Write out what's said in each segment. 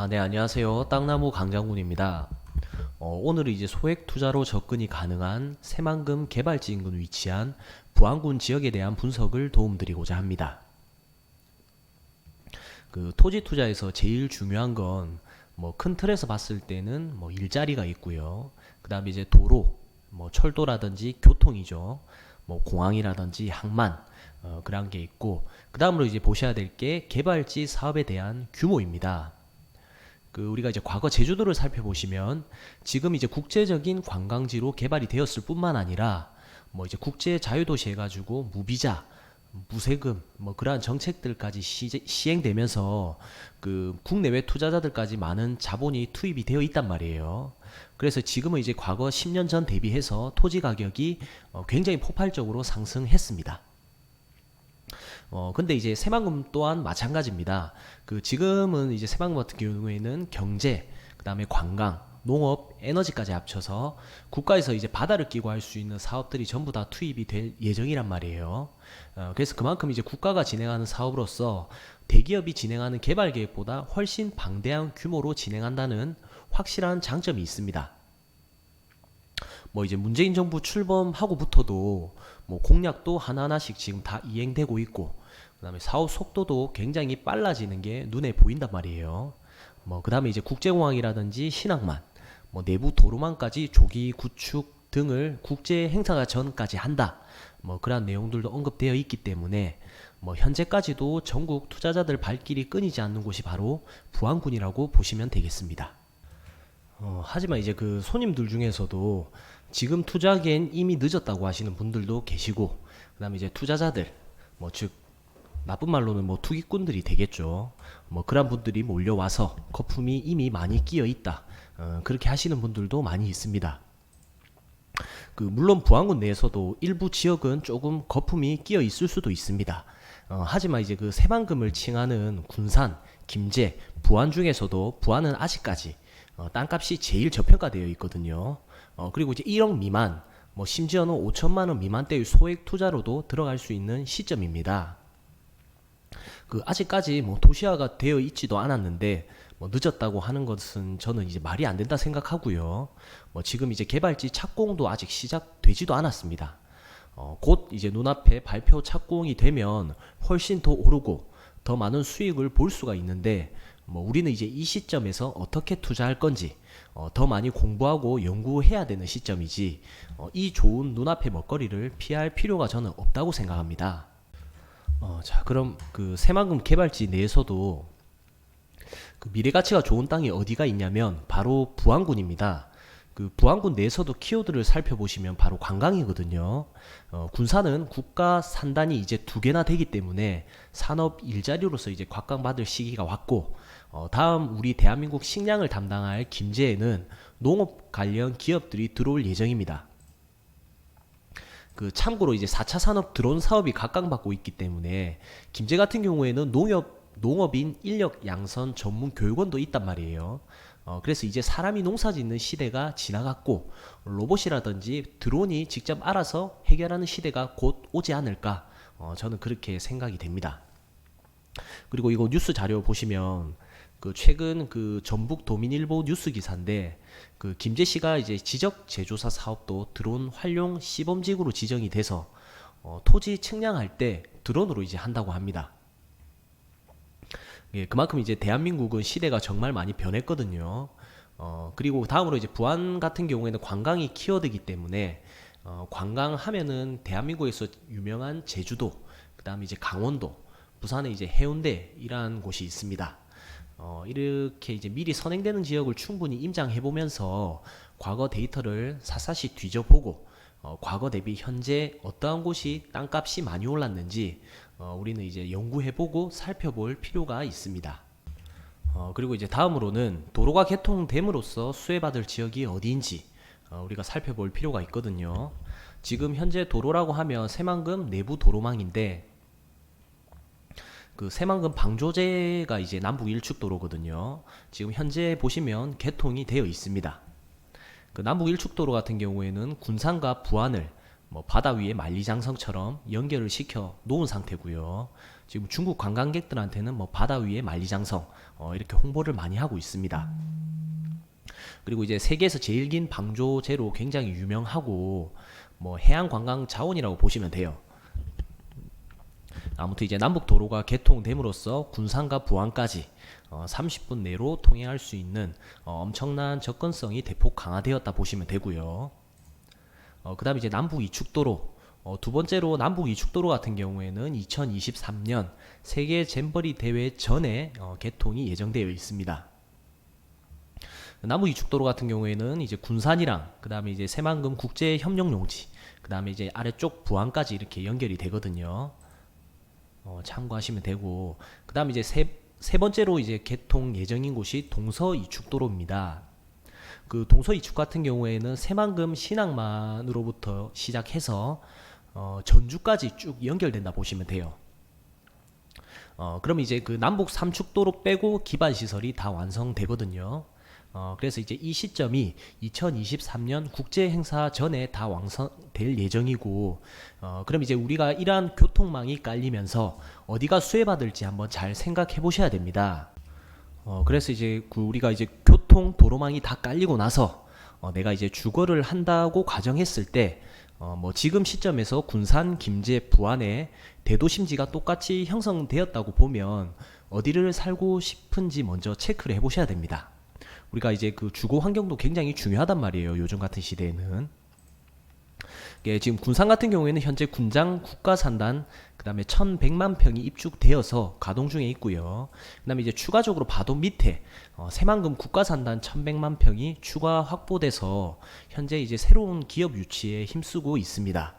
아, 네, 안녕하세요. 땅나무 강장군입니다. 어, 오늘은 이제 소액 투자로 접근이 가능한 새만금 개발지 인근 위치한 부안군 지역에 대한 분석을 도움드리고자 합니다. 그 토지 투자에서 제일 중요한 건 뭐 큰 틀에서 봤을 때는 뭐 일자리가 있고요. 그다음에 이제 도로, 뭐 철도라든지 교통이죠. 뭐 공항이라든지 항만 어, 그런 게 있고 그다음으로 이제 보셔야 될 게 개발지 사업에 대한 규모입니다. 그 우리가 이제 과거 제주도를 살펴보시면 지금 이제 국제적인 관광지로 개발이 되었을 뿐만 아니라 뭐 이제 국제 자유도시 해가지고 무비자, 무세금 뭐 그러한 정책들까지 시, 시행되면서 그 국내외 투자자들까지 많은 자본이 투입이 되어 있단 말이에요. 그래서 지금은 이제 과거 10년 전 대비해서 토지 가격이 어, 굉장히 폭발적으로 상승했습니다. 어, 근데 이제 새만금 또한 마찬가지입니다. 그 지금은 이제 새만금 같은 경우에는 경제, 그 다음에 관광, 농업, 에너지까지 합쳐서 국가에서 이제 바다를 끼고 할 수 있는 사업들이 전부 다 투입이 될 예정이란 말이에요. 어, 그래서 그만큼 이제 국가가 진행하는 사업으로서 대기업이 진행하는 개발 계획보다 훨씬 방대한 규모로 진행한다는 확실한 장점이 있습니다. 뭐 이제 문재인 정부 출범하고부터도 뭐 공약도 하나하나씩 지금 다 이행되고 있고 그 다음에 사업 속도도 굉장히 빨라지는 게 눈에 보인단 말이에요. 뭐 그 다음에 이제 국제공항이라든지 신항만, 뭐 내부 도로망까지 조기 구축 등을 국제 행사가 전까지 한다. 뭐 그런 내용들도 언급되어 있기 때문에 뭐 현재까지도 전국 투자자들 발길이 끊이지 않는 곳이 바로 부안군이라고 보시면 되겠습니다. 어, 하지만 이제 그 손님들 중에서도 지금 투자하기엔 이미 늦었다고 하시는 분들도 계시고, 그 다음에 이제 투자자들, 뭐 즉, 나쁜 말로는 뭐 투기꾼들이 되겠죠. 뭐 그런 분들이 몰려와서 거품이 이미 많이 끼어 있다. 어, 그렇게 하시는 분들도 많이 있습니다. 그 물론 부안군 내에서도 일부 지역은 조금 거품이 끼어 있을 수도 있습니다. 어, 하지만 이제 그 새만금을 칭하는 군산, 김제, 부안 중에서도 부안은 아직까지 어, 땅값이 제일 저평가되어 있거든요. 어, 그리고 이제 1억 미만, 뭐 심지어는 5천만 원 미만대의 소액 투자로도 들어갈 수 있는 시점입니다. 그 아직까지 뭐 도시화가 되어 있지도 않았는데 뭐 늦었다고 하는 것은 저는 이제 말이 안 된다 생각하고요. 뭐 지금 이제 개발지 착공도 아직 시작되지도 않았습니다. 어, 곧 이제 눈앞에 발표 착공이 되면 훨씬 더 오르고 더 많은 수익을 볼 수가 있는데 뭐 우리는 이제 이 시점에서 어떻게 투자할 건지 어, 더 많이 공부하고 연구해야 되는 시점이지 어, 이 좋은 눈앞의 먹거리를 피할 필요가 저는 없다고 생각합니다. 어, 자 그럼 그 새만금 개발지 내에서도 그 미래 가치가 좋은 땅이 어디가 있냐면 바로 부안군입니다. 그 부안군 내에서도 키워드를 살펴보시면 바로 관광이거든요. 어, 군산은 국가 산단이 이제 두 개나 되기 때문에 산업 일자리로서 이제 각광받을 시기가 왔고 어, 다음 우리 대한민국 식량을 담당할 김제에는 농업 관련 기업들이 들어올 예정입니다. 그 참고로 이제 4차 산업 드론 사업이 각광받고 있기 때문에 김제 같은 경우에는 농업 농업인 인력 양선 전문 교육원도 있단 말이에요. 어, 그래서 이제 사람이 농사 짓는 시대가 지나갔고 로봇이라든지 드론이 직접 알아서 해결하는 시대가 곧 오지 않을까 어, 저는 그렇게 생각이 됩니다. 그리고 이거 뉴스 자료 보시면 그 최근 그 전북 도민일보 뉴스 기사인데 그 김재 씨가 이제 지적 제조사 사업도 드론 활용 시범직으로 지정이 돼서 어, 토지 측량할 때 드론으로 이제 한다고 합니다. 예, 그만큼 이제 대한민국은 시대가 정말 많이 변했거든요. 어, 그리고 다음으로 이제 부안 같은 경우에는 관광이 키워드이기 때문에 어, 관광하면은 대한민국에서 유명한 제주도, 그다음에 이제 강원도, 부산에 이제 해운대 이러한 곳이 있습니다. 어, 이렇게 이제 미리 선행되는 지역을 충분히 임장해 보면서 과거 데이터를 샅샅이 뒤져보고 어, 과거 대비 현재 어떠한 곳이 땅값이 많이 올랐는지 어, 우리는 이제 연구해보고 살펴볼 필요가 있습니다. 어, 그리고 이제 다음으로는 도로가 개통됨으로써 수혜받을 지역이 어디인지 어, 우리가 살펴볼 필요가 있거든요. 지금 현재 도로라고 하면 새만금 내부 도로망인데 그 새만금 방조제가 이제 남북 일축 도로거든요. 지금 현재 보시면 개통이 되어 있습니다. 그 남북 일축도로 같은 경우에는 군산과 부안을 뭐 바다 위에 만리장성처럼 연결을 시켜 놓은 상태고요. 지금 중국 관광객들한테는 뭐 바다 위에 만리장성 어, 이렇게 홍보를 많이 하고 있습니다. 그리고 이제 세계에서 제일 긴 방조제로 굉장히 유명하고 뭐 해양 관광 자원이라고 보시면 돼요. 아무튼 이제 남북 도로가 개통됨으로써 군산과 부안까지 어, 30분 내로 통행할 수 있는 어, 엄청난 접근성이 대폭 강화되었다 보시면 되고요. 어, 그다음에 이제 남북 이축도로 어, 두 번째로 남북 이축도로 같은 경우에는 2023년 세계 잼버리 대회 전에 어, 개통이 예정되어 있습니다. 남북 이축도로 같은 경우에는 이제 군산이랑 그다음에 이제 새만금 국제 협력 용지 그다음에 이제 아래쪽 부안까지 이렇게 연결이 되거든요. 어, 참고하시면 되고 그 다음에 이제 세, 세 번째로 이제 개통 예정인 곳이 동서 이축도로입니다. 그 동서 이축 같은 경우에는 새만금 신항만으로부터 시작해서 어, 전주까지 쭉 연결된다 보시면 돼요. 어, 그럼 이제 그 남북 삼축도로 빼고 기반 시설이 다 완성되거든요. 어, 그래서 이제 이 시점이 2023년 국제 행사 전에 다 완성될 예정이고, 어, 그럼 이제 우리가 이러한 교통망이 깔리면서 어디가 수혜받을지 한번 잘 생각해 보셔야 됩니다. 어, 그래서 이제 그 우리가 이제 교통 도로망이 다 깔리고 나서 어, 내가 이제 주거를 한다고 가정했을 때, 어, 뭐 지금 시점에서 군산, 김제, 부안에 대도심지가 똑같이 형성되었다고 보면 어디를 살고 싶은지 먼저 체크를 해보셔야 됩니다. 우리가 이제 그 주거 환경도 굉장히 중요하단 말이에요. 요즘 같은 시대에는. 예, 지금 군산 같은 경우에는 현재 군장 국가산단 그다음에 1,100만 평이 입주되어서 가동 중에 있고요. 그다음에 이제 추가적으로 바로 밑에 어, 새만금 국가산단 1,100만 평이 추가 확보돼서 현재 이제 새로운 기업 유치에 힘쓰고 있습니다.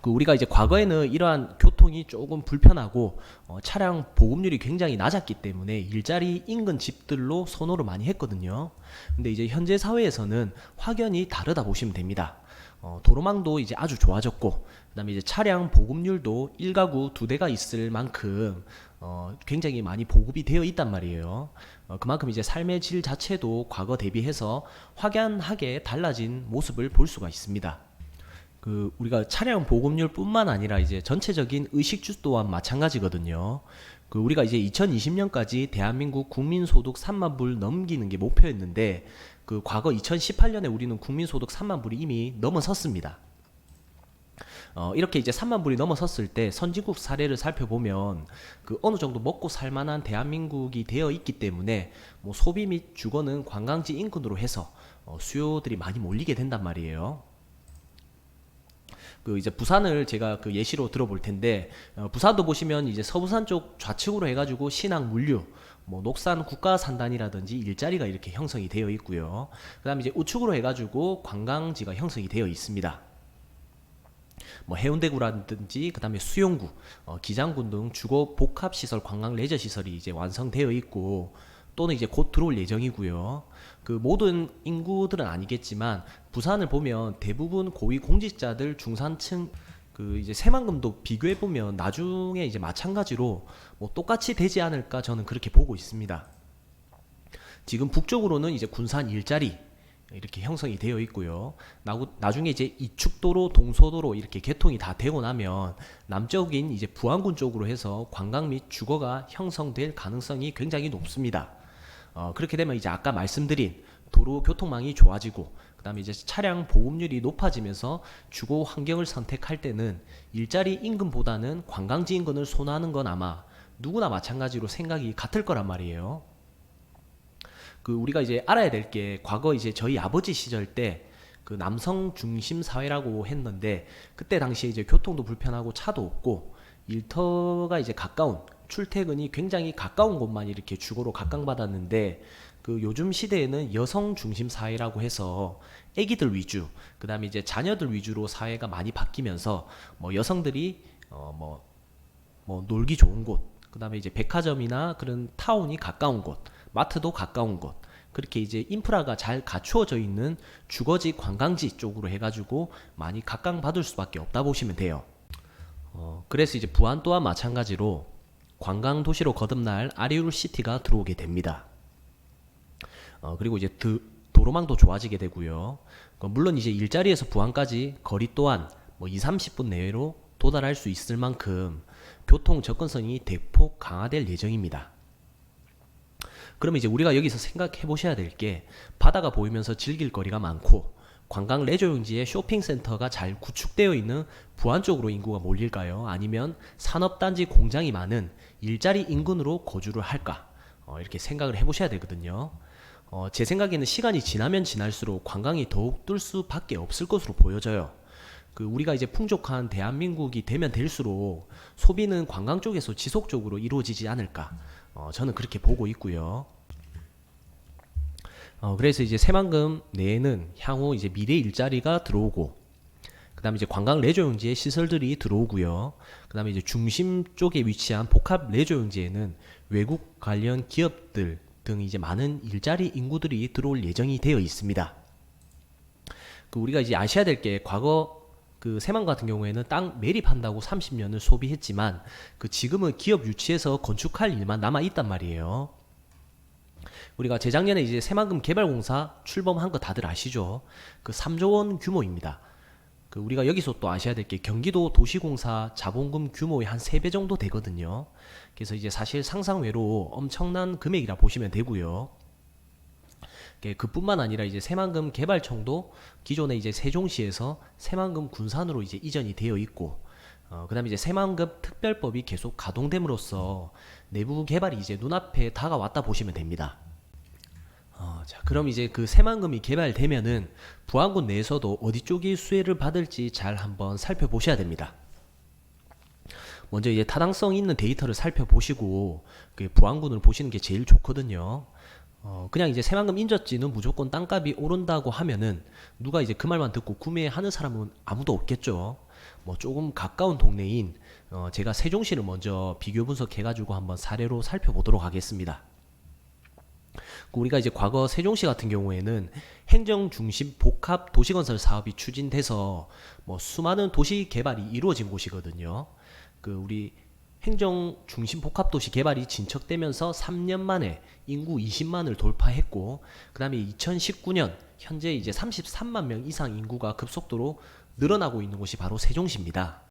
그 우리가 이제 과거에는 이러한 교통이 조금 불편하고 어, 차량 보급률이 굉장히 낮았기 때문에 일자리 인근 집들로 선호를 많이 했거든요. 근데 이제 현재 사회에서는 확연히 다르다 보시면 됩니다. 어, 도로망도 이제 아주 좋아졌고 그다음에 이제 차량 보급률도 1가구 두 대가 있을 만큼 어, 굉장히 많이 보급이 되어 있단 말이에요. 어, 그만큼 이제 삶의 질 자체도 과거 대비해서 확연하게 달라진 모습을 볼 수가 있습니다. 그 우리가 차량 보급률뿐만 아니라 이제 전체적인 의식주 또한 마찬가지거든요. 그 우리가 이제 2020년까지 대한민국 국민 소득 3만 불 넘기는 게 목표였는데 그 과거 2018년에 우리는 국민 소득 3만 불이 이미 넘어섰습니다. 어, 이렇게 이제 3만 불이 넘어섰을 때 선진국 사례를 살펴보면 그 어느 정도 먹고 살 만한 대한민국이 되어 있기 때문에 뭐 소비 및 주거는 관광지 인근으로 해서 어, 수요들이 많이 몰리게 된단 말이에요. 그 이제 부산을 제가 그 예시로 들어볼 텐데 어, 부산도 보시면 이제 서부산 쪽 좌측으로 해가지고 신항 물류 뭐 녹산 국가산단이라든지 일자리가 이렇게 형성이 되어 있고요. 그다음에 이제 우측으로 해가지고 관광지가 형성이 되어 있습니다. 뭐 해운대구라든지 그다음에 수용구, 어, 기장군 등 주거 복합 시설, 관광 레저 시설이 이제 완성되어 있고 또는 이제 곧 들어올 예정이고요. 그 모든 인구들은 아니겠지만 부산을 보면 대부분 고위 공직자들 중산층 그 이제 새만금도 비교해 보면 나중에 이제 마찬가지로 뭐 똑같이 되지 않을까 저는 그렇게 보고 있습니다. 지금 북쪽으로는 이제 군산 일자리 이렇게 형성이 되어 있고요. 나중에 이제 이축도로 동서도로 이렇게 개통이 다 되고 나면 남쪽인 이제 부안군 쪽으로 해서 관광 및 주거가 형성될 가능성이 굉장히 높습니다. 어, 그렇게 되면 이제 아까 말씀드린 도로 교통망이 좋아지고 그다음에 이제 차량 보급률이 높아지면서 주거 환경을 선택할 때는 일자리 인근보다는 관광지 인근을 선호하는 건 아마 누구나 마찬가지로 생각이 같을 거란 말이에요. 그 우리가 이제 알아야 될 게 과거 이제 저희 아버지 시절 때 그 남성 중심 사회라고 했는데 그때 당시에 이제 교통도 불편하고 차도 없고 일터가 이제 가까운 출퇴근이 굉장히 가까운 곳만 이렇게 주거로 각광받았는데 그 요즘 시대에는 여성 중심 사회라고 해서 아기들 위주 그다음에 이제 자녀들 위주로 사회가 많이 바뀌면서 뭐 여성들이 어뭐 뭐 놀기 좋은 곳, 그다음에 이제 백화점이나 그런 타운이 가까운 곳, 마트도 가까운 곳, 그렇게 이제 인프라가 잘 갖추어져 있는 주거지 관광지 쪽으로 해가지고 많이 각광받을 수밖에 없다 보시면 돼요. 어, 그래서 이제 부안 또한 마찬가지로 관광 도시로 거듭날 아리울 시티가 들어오게 됩니다. 어, 그리고 이제 드- 도로망도 좋아지게 되고요. 그 물론 이제 일자리에서 부안까지 거리 또한 뭐 2, 30분 내외로 도달할 수 있을 만큼 교통 접근성이 대폭 강화될 예정입니다. 그러면 이제 우리가 여기서 생각해 보셔야 될 게 바다가 보이면서 즐길 거리가 많고 관광 레저용지에 쇼핑센터가 잘 구축되어 있는 부안 쪽으로 인구가 몰릴까요? 아니면 산업단지 공장이 많은 일자리 인근으로 거주를 할까? 어, 이렇게 생각을 해보셔야 되거든요. 어, 제 생각에는 시간이 지나면 지날수록 관광이 더욱 뜰 수밖에 없을 것으로 보여져요. 그 우리가 이제 풍족한 대한민국이 되면 될수록 소비는 관광 쪽에서 지속적으로 이루어지지 않을까? 어, 저는 그렇게 보고 있고요. 어, 그래서 이제 새만금 내에는 향후 이제 미래 일자리가 들어오고, 그 다음에 이제 관광 레저 용지의 시설들이 들어오고요. 그 다음에 이제 중심 쪽에 위치한 복합 레저 용지에는 외국 관련 기업들 등 이제 많은 일자리 인구들이 들어올 예정이 되어 있습니다. 그 우리가 이제 아셔야 될 게 과거 그 새만 같은 경우에는 땅 매립한다고 30년을 소비했지만 그 지금은 기업 유치해서 건축할 일만 남아 있단 말이에요. 우리가 재작년에 이제 새만금 개발공사 출범한 거 다들 아시죠? 그 3조 원 규모입니다. 그 우리가 여기서 또 아셔야 될 게 경기도 도시공사 자본금 규모의 한 3배 정도 되거든요. 그래서 이제 사실 상상 외로 엄청난 금액이라 보시면 되고요. 예, 그뿐만 아니라 이제 새만금 개발청도 기존에 이제 세종시에서 새만금 군산으로 이제 이전이 되어 있고 어, 그 다음에 이제 새만금 특별법이 계속 가동됨으로써 내부 개발이 이제 눈앞에 다가왔다 보시면 됩니다. 어, 자, 그럼 이제 그 새만금이 개발되면은 부안군 내에서도 어디 쪽이 수혜를 받을지 잘 한번 살펴보셔야 됩니다. 먼저 이제 타당성 있는 데이터를 살펴보시고 그 부안군을 보시는 게 제일 좋거든요. 어, 그냥 이제 새만금 인접지는 무조건 땅값이 오른다고 하면은 누가 이제 그 말만 듣고 구매하는 사람은 아무도 없겠죠. 뭐 조금 가까운 동네인 어, 제가 세종시를 먼저 비교 분석해가지고 한번 사례로 살펴보도록 하겠습니다. 그 우리가 이제 과거 세종시 같은 경우에는 행정 중심 복합 도시건설 사업이 추진돼서 뭐 수많은 도시 개발이 이루어진 곳이거든요. 그 우리 행정 중심 복합 도시 개발이 진척되면서 3년 만에 인구 20만을 돌파했고 그다음에 2019년 현재 이제 33만 명 이상 인구가 급속도로 늘어나고 있는 곳이 바로 세종시입니다.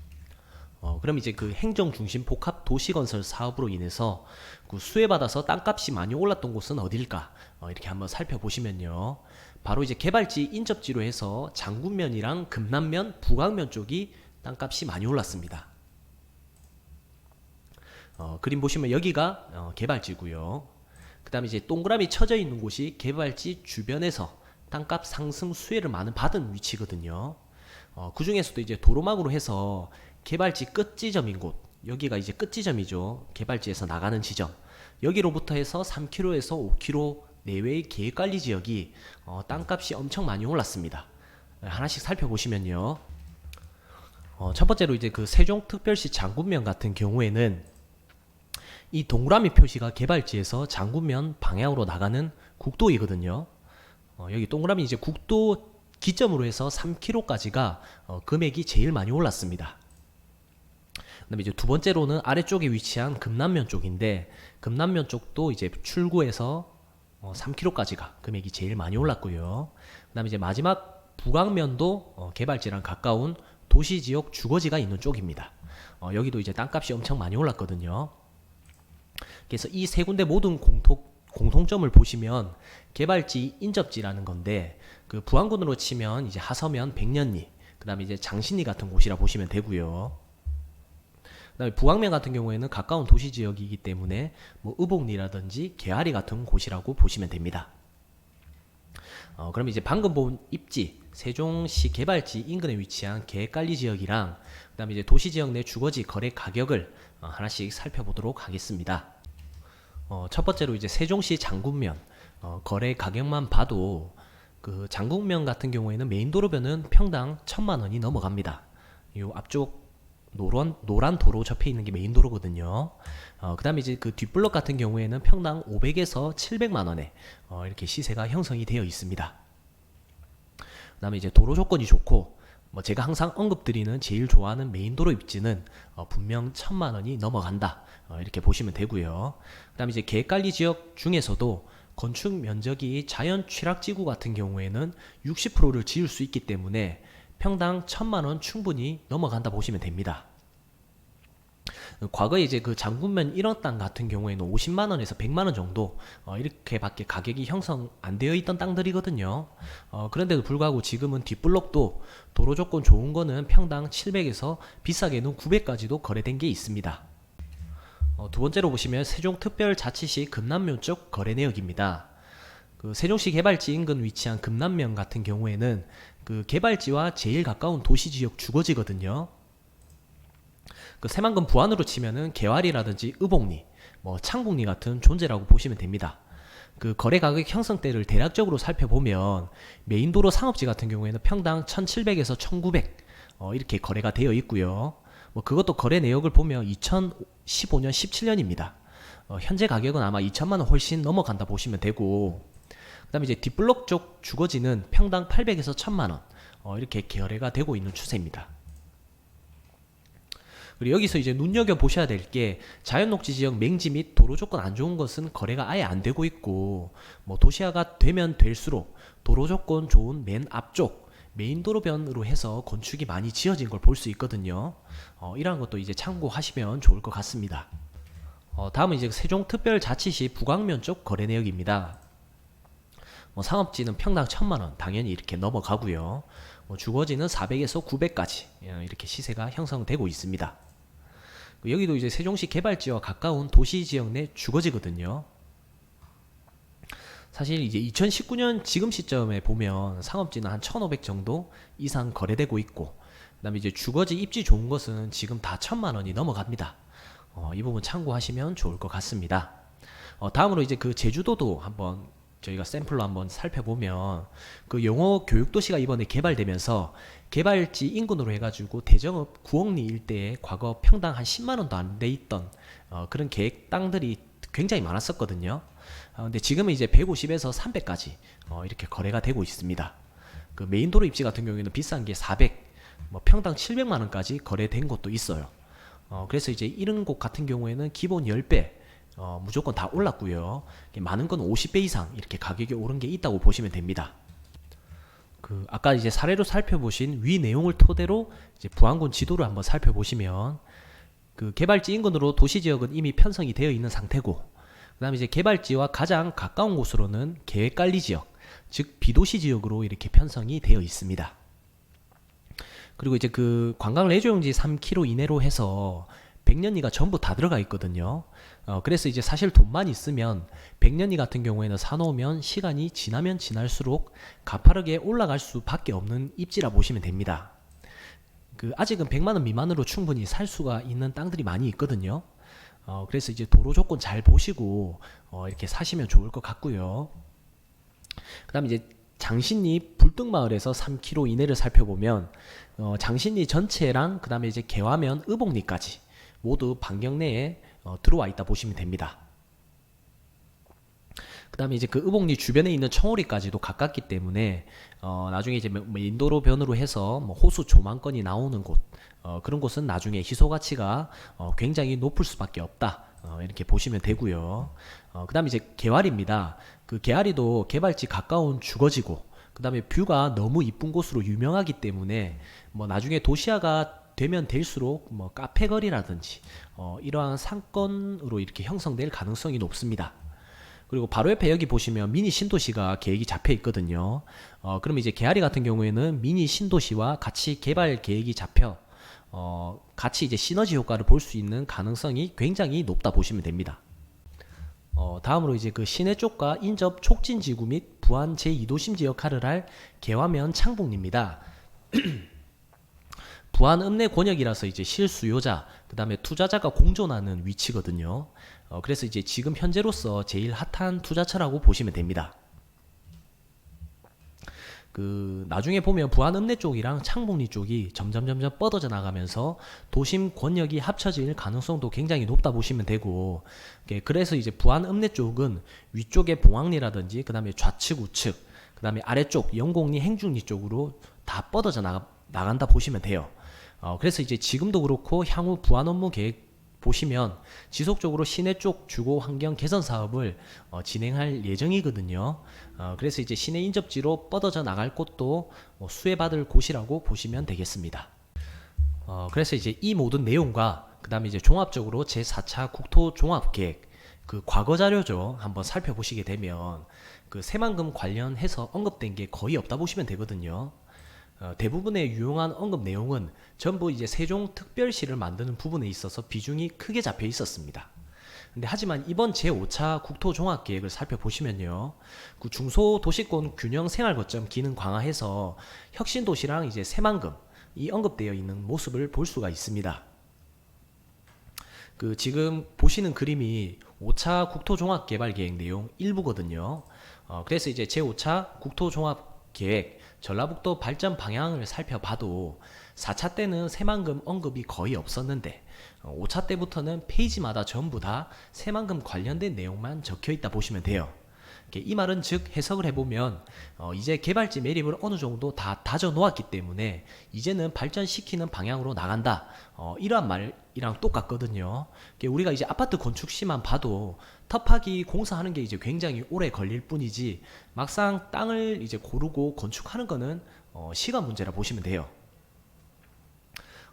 어, 그럼 이제 그 행정 중심 복합 도시 건설 사업으로 인해서 그 수혜받아서 땅값이 많이 올랐던 곳은 어딜까? 어, 이렇게 한번 살펴보시면요. 바로 이제 개발지 인접지로 해서 장군면이랑 금남면, 북왕면 쪽이 땅값이 많이 올랐습니다. 어, 그림 보시면 여기가 어, 개발지고요. 그 다음에 이제 동그라미 쳐져 있는 곳이 개발지 주변에서 땅값 상승 수혜를 많은 받은 위치거든요. 어, 그 중에서도 이제 도로막으로 해서 개발지 끝 지점인 곳, 여기가 이제 끝 지점이죠. 개발지에서 나가는 지점. 여기로부터 해서 3km에서 5km 내외의 계획관리 지역이 어, 땅값이 엄청 많이 올랐습니다. 하나씩 살펴보시면요. 어, 첫 번째로 이제 그 세종특별시 장군면 같은 경우에는 이 동그라미 표시가 개발지에서 장군면 방향으로 나가는 국도이거든요. 어, 여기 동그라미 이제 국도 기점으로 해서 3km까지가 어, 금액이 제일 많이 올랐습니다. 그다음에 이제 두 번째로는 아래쪽에 위치한 금남면 쪽인데 금남면 쪽도 이제 출구에서 어, 3km까지가 금액이 제일 많이 올랐고요. 그다음에 이제 마지막 북왕면도 어, 개발지랑 가까운 도시 지역 주거지가 있는 쪽입니다. 어, 여기도 이제 땅값이 엄청 많이 올랐거든요. 그래서 이 세 군데 모든 공통 공통점을 보시면 개발지 인접지라는 건데 그 부안군으로 치면 이제 하서면 백년리, 그다음에 이제 장신리 같은 곳이라 보시면 되고요. 그다음에 부항면 같은 경우에는 가까운 도시 지역이기 때문에 뭐 의복리라든지 개아리 같은 곳이라고 보시면 됩니다. 어, 그럼 이제 방금 본 입지 세종시 개발지 인근에 위치한 계획관리 지역이랑 그다음에 이제 도시 지역 내 주거지 거래 가격을 어, 하나씩 살펴보도록 하겠습니다. 어, 첫 번째로 이제 세종시 장군면 어, 거래 가격만 봐도 그 장군면 같은 경우에는 메인 도로변은 평당 천만 원이 넘어갑니다. 이 앞쪽 노란 노란 도로 접해 있는 게 메인 도로거든요. 어, 그다음에 이제 그 뒷블럭 같은 경우에는 평당 500에서 700만 원에 어, 이렇게 시세가 형성이 되어 있습니다. 그다음에 이제 도로 조건이 좋고 뭐 제가 항상 언급드리는 제일 좋아하는 메인 도로 입지는 어, 분명 천만 원이 넘어간다 어, 이렇게 보시면 되고요. 그다음에 이제 계획관리 지역 중에서도 건축 면적이 자연 취락지구 같은 경우에는 60%를 지을 수 있기 때문에 평당 천만 원 충분히 넘어간다 보시면 됩니다. 과거에 이제 그 장군면 1원 땅 같은 경우에는 50만 원에서 100만 원 정도 어, 이렇게밖에 가격이 형성 안 되어 있던 땅들이거든요. 어, 그런데도 불구하고 지금은 뒷블록도 도로 조건 좋은 거는 평당 700에서 비싸게는 900까지도 거래된 게 있습니다. 어, 두 번째로 보시면 세종특별자치시 금남면 쪽 거래 내역입니다. 그 세종시 개발지 인근 위치한 금남면 같은 경우에는 그 개발지와 제일 가까운 도시 지역 주거지거든요. 그 새만금 부안으로 치면은 개활이라든지 의복리, 뭐 창북리 같은 존재라고 보시면 됩니다. 그 거래 가격 형성대를 대략적으로 살펴보면 메인도로 상업지 같은 경우에는 평당 1,700에서 1,900 어, 이렇게 거래가 되어 있고요. 뭐 그것도 거래 내역을 보면 2015년 17년입니다. 어, 현재 가격은 아마 2천만 원 훨씬 넘어간다 보시면 되고 그다음에 이제 뒷블록 쪽 주거지는 평당 800에서 1000만 원 어, 이렇게 거래가 되고 있는 추세입니다. 그리고 여기서 이제 눈여겨 보셔야 될 게 자연녹지 지역 맹지 및 도로 조건 안 좋은 것은 거래가 아예 안 되고 있고 뭐 도시화가 되면 될수록 도로 조건 좋은 맨 앞쪽 메인 도로변으로 해서 건축이 많이 지어진 걸 볼 수 있거든요. 어, 이러한 것도 이제 참고하시면 좋을 것 같습니다. 어, 다음은 이제 세종특별자치시 북광면 쪽 거래 내역입니다. 뭐 상업지는 평당 1000만 원 당연히 이렇게 넘어가고요. 뭐 주거지는 400에서 900까지 이렇게 시세가 형성되고 있습니다. 그 여기도 이제 세종시 개발지와 가까운 도시 지역 내 주거지거든요. 사실 이제 2019년 지금 시점에 보면 상업지는 한 1,500 정도 이상 거래되고 있고, 그다음에 이제 주거지 입지 좋은 것은 지금 다 1,000만 원이 넘어갑니다. 어, 이 부분 참고하시면 좋을 것 같습니다. 어, 다음으로 이제 그 제주도도 한번 저희가 샘플로 한번 살펴보면 그 영어 교육 도시가 이번에 개발되면서 개발지 인근으로 해가지고 대정읍 구억리 일대에 과거 평당 한 10만 원도 안 돼 있던 어, 그런 계획 땅들이 굉장히 많았었거든요. 어, 근데 지금은 이제 150에서 300까지 어, 이렇게 거래가 되고 있습니다. 그 메인 도로 입지 같은 경우에는 비싼 게 400, 뭐 평당 700만 원까지 거래된 곳도 있어요. 어, 그래서 이제 이런 곳 같은 경우에는 기본 10배, 어, 무조건 다 올랐고요. 많은 건 50배 이상 이렇게 가격이 오른 게 있다고 보시면 됩니다. 그 아까 이제 사례로 살펴보신 위 내용을 토대로 이제 부안군 지도를 한번 살펴보시면 그 개발지 인근으로 도시 지역은 이미 편성이 되어 있는 상태고 그다음에 이제 개발지와 가장 가까운 곳으로는 계획 관리 지역, 즉 비도시 지역으로 이렇게 편성이 되어 있습니다. 그리고 이제 그 관광 레저용지 3km 이내로 해서 백년이가 전부 다 들어가 있거든요. 어, 그래서 이제 사실 돈만 있으면 백년이 같은 경우에는 사놓으면 시간이 지나면 지날수록 가파르게 올라갈 수밖에 없는 입지라 보시면 됩니다. 그 아직은 100만 원 미만으로 충분히 살 수가 있는 땅들이 많이 있거든요. 어, 그래서 이제 도로 조건 잘 보시고 어, 이렇게 사시면 좋을 것 같고요. 그다음에 이제 장신리 불등마을에서 3km 이내를 살펴보면 어, 장신리 전체랑 그다음에 이제 개화면 의복리까지 모두 반경 내에 어, 들어와 있다 보시면 됩니다. 그 다음에 이제 그 의복리 주변에 있는 청오리까지도 가깝기 때문에 어, 나중에 이제 뭐 인도로 변으로 해서 뭐 호수 조망권이 나오는 곳 어, 그런 곳은 나중에 희소 가치가 어, 굉장히 높을 수밖에 없다 어, 이렇게 보시면 되고요. 어, 그 다음에 이제 개활입니다. 그 개활이도 개발지 가까운 주거지고 그 다음에 뷰가 너무 이쁜 곳으로 유명하기 때문에 뭐 나중에 도시화가 되면 될수록 뭐 카페 거리라든지 어, 이러한 상권으로 이렇게 형성될 가능성이 높습니다. 그리고 바로 옆에 여기 보시면 미니 신도시가 계획이 잡혀 있거든요. 어, 그러면 이제 개아리 같은 경우에는 미니 신도시와 같이 개발 계획이 잡혀 어, 같이 이제 시너지 효과를 볼 수 있는 가능성이 굉장히 높다 보시면 됩니다. 어, 다음으로 이제 그 시내 쪽과 인접 촉진 지구 및 부안 제2도심지 역할을 할 개화면 창북리입니다. 부안 읍내 권역이라서 이제 실수요자, 그 다음에 투자자가 공존하는 위치거든요. 어, 그래서 이제 지금 현재로서 제일 핫한 투자처라고 보시면 됩니다. 그 나중에 보면 부안 읍내 쪽이랑 창북리 쪽이 점점 점점 뻗어져 나가면서 도심 권역이 합쳐질 가능성도 굉장히 높다 보시면 되고 예, 그래서 이제 부안 읍내 쪽은 위쪽에 봉황리라든지 그다음에 좌측 우측 그다음에 아래쪽 영곡리 행중리 쪽으로 다 뻗어져 나가, 나간다 보시면 돼요. 어, 그래서 이제 지금도 그렇고 향후 부안 업무 계획 보시면 지속적으로 시내 쪽 주거 환경 개선 사업을 어, 진행할 예정이거든요. 어, 그래서 이제 시내 인접지로 뻗어져 나갈 곳도 뭐 수혜받을 곳이라고 보시면 되겠습니다. 어, 그래서 이제 이 모든 내용과 그 다음에 이제 종합적으로 제 4차 국토 종합 계획 그 과거 자료죠. 한번 살펴보시게 되면 그 새만금 관련해서 언급된 게 거의 없다 보시면 되거든요. 어, 대부분의 유용한 언급 내용은 전부 이제 세종 특별시를 만드는 부분에 있어서 비중이 크게 잡혀 있었습니다. 근데 하지만 이번 제5차 국토종합계획을 살펴보시면요. 그 중소도시권 균형 생활 거점 기능 강화해서 혁신도시랑 이제 새만금 이 언급되어 있는 모습을 볼 수가 있습니다. 그 지금 보시는 그림이 5차 국토종합개발계획 내용 일부거든요. 어, 그래서 이제 제5차 국토종합 계획 전라북도 발전 방향을 살펴봐도 4차 때는 새만금 언급이 거의 없었는데 어, 5차 때부터는 페이지마다 전부 다 새만금 관련된 내용만 적혀 있다 보시면 돼요. 이 말은 즉 해석을 해보면 어, 이제 개발지 매립을 어느 정도 다 다져 놓았기 때문에 이제는 발전시키는 방향으로 나간다. 어, 이러한 말이랑 똑같거든요. 우리가 이제 아파트 건축 시만 봐도 터파기 공사하는 게 이제 굉장히 오래 걸릴 뿐이지 막상 땅을 이제 고르고 건축하는 거는 어, 시간 문제라 보시면 돼요.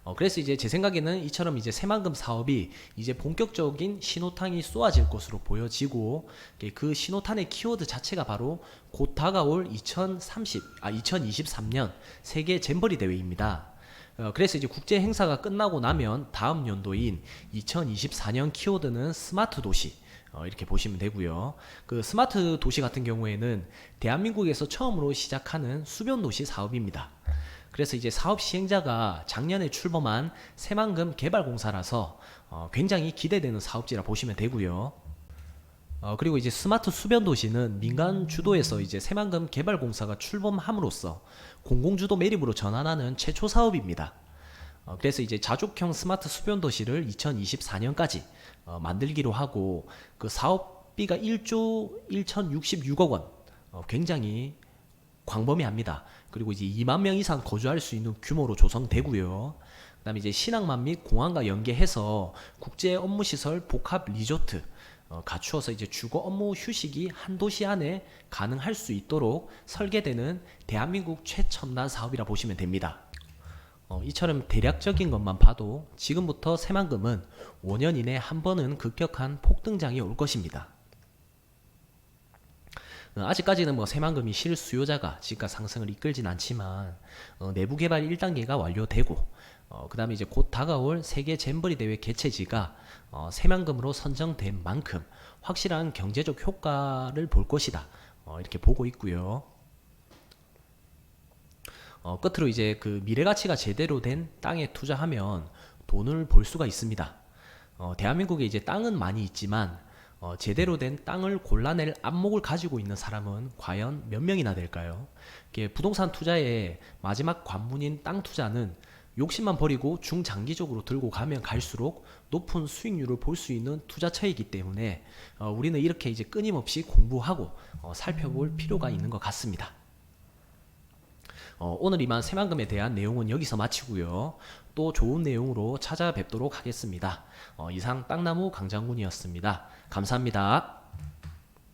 어, 그래서 이제 제 생각에는 이처럼 이제 새만금 사업이 이제 본격적인 신호탄이 쏘아질 것으로 보여지고 그 신호탄의 키워드 자체가 바로 곧 다가올 2030, 아 2023년 세계 잼버리 대회입니다. 어, 그래서 이제 국제 행사가 끝나고 나면 다음 연도인 2024년 키워드는 스마트 도시. 어, 이렇게 보시면 되고요. 그 스마트 도시 같은 경우에는 대한민국에서 처음으로 시작하는 수변 도시 사업입니다. 그래서 이제 사업 시행자가 작년에 출범한 새만금 개발공사라서 어, 굉장히 기대되는 사업지라 보시면 되고요. 어, 그리고 이제 스마트 수변 도시는 민간 주도에서 이제 새만금 개발공사가 출범함으로써 공공 주도 매립으로 전환하는 최초 사업입니다. 어, 그래서 이제 자족형 스마트 수변 도시를 2024년까지 어, 만들기로 하고 그 사업비가 1조 1,066억 원, 어, 굉장히 광범위합니다. 그리고 이제 2만 명 이상 거주할 수 있는 규모로 조성되고요. 그다음에 이제 신항만 및 공항과 연계해서 국제 업무 시설 복합 리조트 어, 갖추어서 이제 주거 업무 휴식이 한 도시 안에 가능할 수 있도록 설계되는 대한민국 최첨단 사업이라 보시면 됩니다. 어, 이처럼 대략적인 것만 봐도 지금부터 새만금은 5년 이내 한 번은 급격한 폭등장이 올 것입니다. 어, 아직까지는 뭐 새만금이 실수요자가 집값 상승을 이끌진 않지만 어, 내부 개발 1단계가 완료되고 어, 그 다음에 이제 곧 다가올 세계 잼버리 대회 개최지가 어, 새만금으로 선정된 만큼 확실한 경제적 효과를 볼 것이다. 어, 이렇게 보고 있고요. 어, 끝으로 이제 그 미래 가치가 제대로 된 땅에 투자하면 돈을 벌 수가 있습니다. 어, 대한민국에 이제 땅은 많이 있지만 어, 제대로 된 땅을 골라낼 안목을 가지고 있는 사람은 과연 몇 명이나 될까요? 부동산 투자의 마지막 관문인 땅 투자는 욕심만 버리고 중장기적으로 들고 가면 갈수록 높은 수익률을 볼 수 있는 투자처이기 때문에 어, 우리는 이렇게 이제 끊임없이 공부하고 어, 살펴볼 필요가 있는 것 같습니다. 어, 오늘 이만 새만금에 대한 내용은 여기서 마치고요. 또 좋은 내용으로 찾아뵙도록 하겠습니다. 어, 이상 땅나무 강장군이었습니다. 감사합니다.